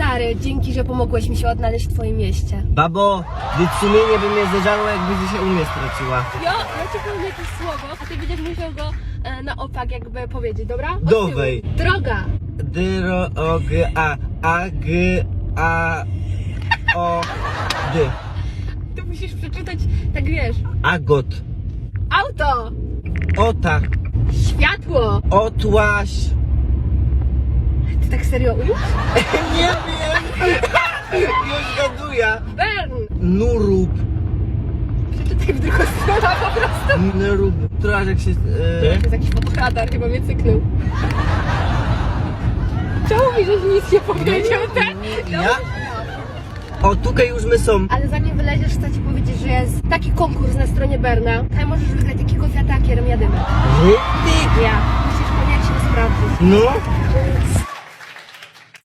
Stary, dzięki, że pomogłeś mi się odnaleźć w twoim mieście. Babo, gdy sumienie by mnie zderzało, jakby się u mnie straciła. Ja, ja ci powiem jakieś słowo, a ty będziesz musiał go e, na opak jakby powiedzieć, dobra? Od tyłu. Dowej. Droga. Dyro, o, g, a, a, g, a, o, dy. Ty musisz przeczytać, tak wiesz. Agot, Auto. ota, Światło. otłaś. Serio umiesz? Nie wiem. Już gaduję. Bern. Nurub, Przeczytaj w drugą stronę po prostu. nurub. Teraz jak się... To E, jest jakiś fotoradar, chyba mnie cyknął. Czemu mi żeś nic nie powiedział, tak? ja? O, tutaj już my są. Ale zanim wyleziesz, chcę ci powiedzieć, że jest taki konkurs na stronie Berna. Tutaj możesz wygrać takiego kwiatakierem jadymy. Ty? Ja. Musisz koniecznie sprawdzić. No?